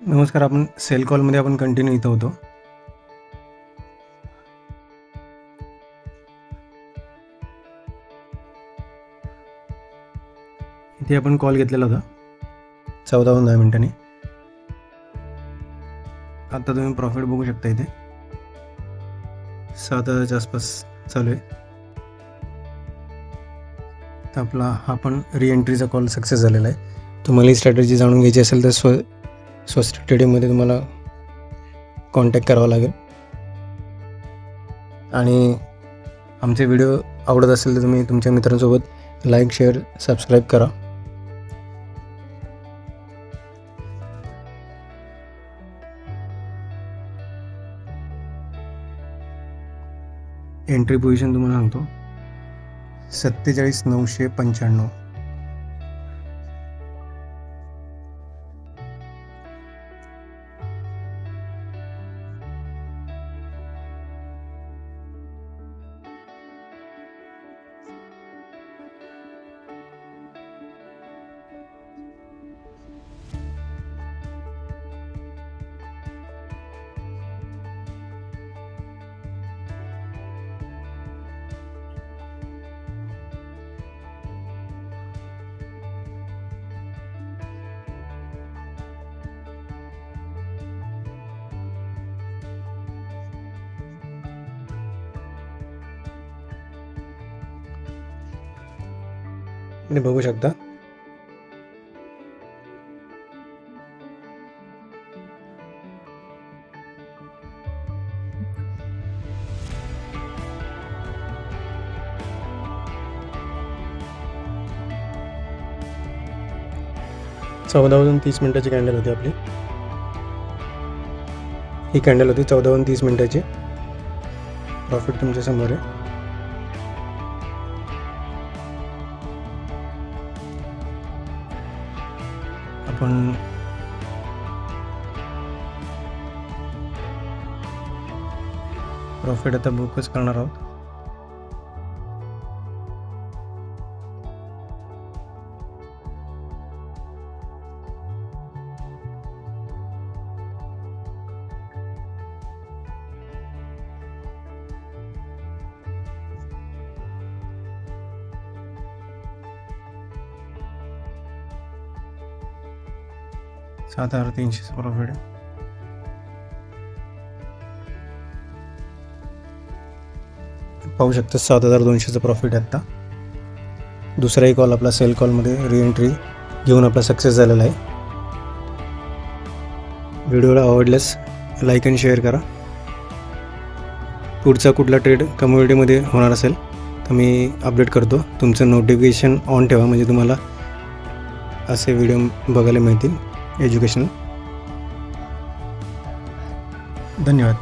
नमस्कार आपण सेल कॉलमध्ये आपण कंटिन्यू इथं होतो. इथे आपण कॉल घेतलेला होता. चौदाहून दहा मिनिटांनी. आता तुम्ही प्रॉफिट बघू शकता इथे. सात हजारच्या आसपास चालू आहे. तर आपला हा पण रिएंट्रीचा कॉल सक्सेस झालेला आहे. तुम्हाला ही स्ट्रॅटेजी जाणून घ्यायची असेल तर स्व स्वस्त ट्रेडिंगमध्ये तुम्हाला कॉन्टॅक्ट करावा लागेल. आणि आमचे व्हिडिओ आवडत असेल तर तुम्ही तुमच्या मित्रांसोबत लाईक शेअर सबस्क्राईब करा. एंट्री पोझिशन तुम्हाला सांगतो. सत्तेचाळीस नऊशे पंच्याण्णव. तुम्ही बघू शकता. चौदा वाजून तीस मिनिटाची कॅन्डल होती आपली. ही कॅन्डल होती चौदा वाजून तीस मिनिटाची. प्रॉफिट तुमच्यासमोर आहे. आपण प्रॉफिट आता बुकच करणार आहोत. सात हजार तीनशेचं प्रॉफिट आहे पाहू शकता सात हजार दोनशेचं प्रॉफिट आहे आत्ता दुसराही कॉल आपला सेल कॉलमध्ये रिएंट्री घेऊन आपला सक्सेस झालेला आहे. व्हिडिओला आवडल्यास लाईक अँड शेअर करा. पुढचा कुठला ट्रेड कम्युनिटीमध्ये होणार असेल तर मी अपडेट करतो. तुमचं नोटिफिकेशन ऑन ठेवा म्हणजे तुम्हाला असे व्हिडिओ बघायला मिळतील. एज्युकेशनल धन्यवाद.